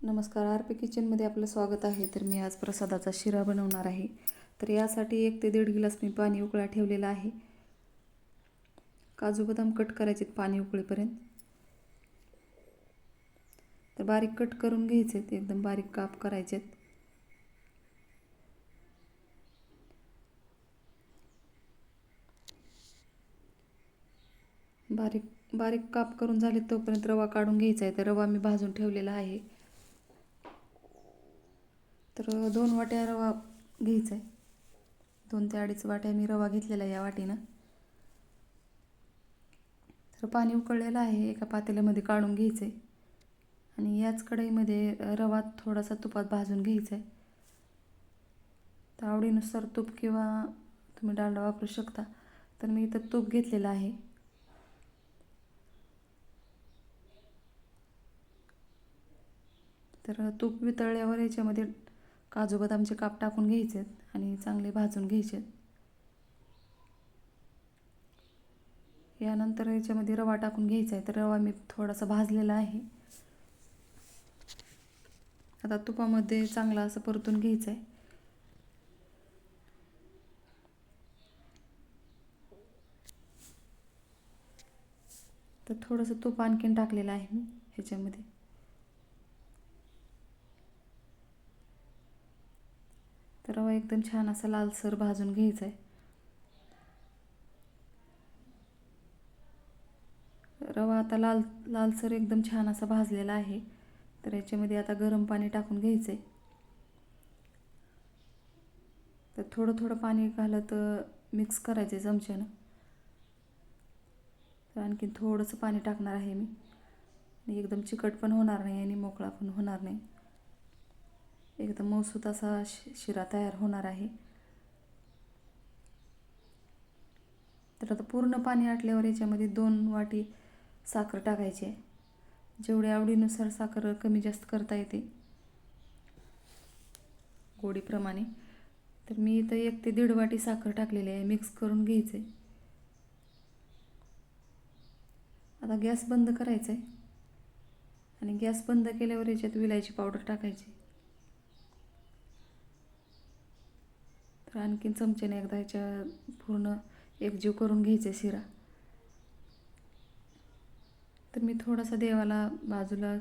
नमस्कार R P किचनमध्ये आपलं स्वागत आहे. तर मी आज प्रसादाचा शिरा बनवणार आहे. तर यासाठी एक ते दीड गिलास मी पाणी उकळा ठेवलेलं आहे. काजू बदाम कट करायचे पाणी उकळेपर्यंत. तर बारीक कट करून घ्यायचे एकदम बारीक काप करायचे बारीक बारीक काप करून झाले तोपर्यंत रवा काढून घ्यायचा आहे. तर रवा मी भाजून ठेवलेला आहे. तर दोन वाट्या रवा घ्यायचा आहे. दोन ते अडीच वाट्या मी रवा घेतलेला आहे या वाटीनं. तर पाणी उकळलेलं आहे एका पातेल्यामध्ये काढून घ्यायचं आहे. आणि याच कढईमध्ये रवा थोडासा तुपात भाजून घ्यायचा आहे. तर आवडीनुसार तूप किंवा तुम्ही डालडा वापरू शकता. तर मी इथं तूप घेतलेलं आहे. तर तूप वितळल्यावर याच्यामध्ये काजू बदामचे काप टाकून घ्यायचे आणि चांगले भाजून घ्यायचे यानंतर याच्यामध्ये रवा टाकून घ्यायचा आहे तर रवा मी थोडासा भाजलेला आहे. आता तुपामध्ये चांगला असं परतून घ्यायचं आहे तर थोडंसं तूप आणखीन टाकलेलं आहे मी ह्याच्यामध्ये. तर रवा एकदम छान असा लालसर भाजून घ्यायचा आहे. रवा आता लाल लालसर एकदम छान असा भाजलेला आहे. तर याच्यामध्ये आता गरम पाणी टाकून घ्यायचं आहे तर थोडं थोडं पाणी घालत मिक्स करायचं आहे चमच्यानं. तर आणखीन थोडंसं पाणी टाकणार आहे मी. एकदम चिकट पण होणार नाही आणि मोकळा पण होणार नाही. एकदम मौसूत असा शिरा तयार होणार आहे. तर आता पूर्ण पाणी आटल्यावर याच्यामध्ये दोन वाटी साखर टाकायची आहे. जेवढ्या आवडीनुसार साखर कमी जास्त करता येते गोडीप्रमाणे. तर मी इथं एक ते दीड वाटी साखर टाकलेली आहे मिक्स करून घ्यायचं आहे आता गॅस बंद करायचा आहे आणि गॅस बंद केल्यावर याच्यात विलायची पावडर टाकायची. तर आणखीन चमच्याने एकदा ह्याच्या पूर्ण एकजीव करून घ्यायचे शिरा. तर मी थोडासा देवाला बाजूला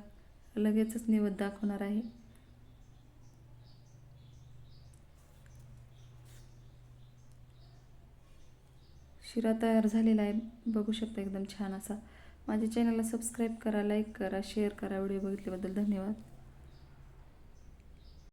लगेचच निवद दाखवणार आहे. शिरा तयार झालेला आहे. बघू शकता एकदम छान असा. माझ्या चॅनलला सबस्क्राईब करा लाईक करा शेअर करा. व्हिडिओ बघितल्याबद्दल धन्यवाद.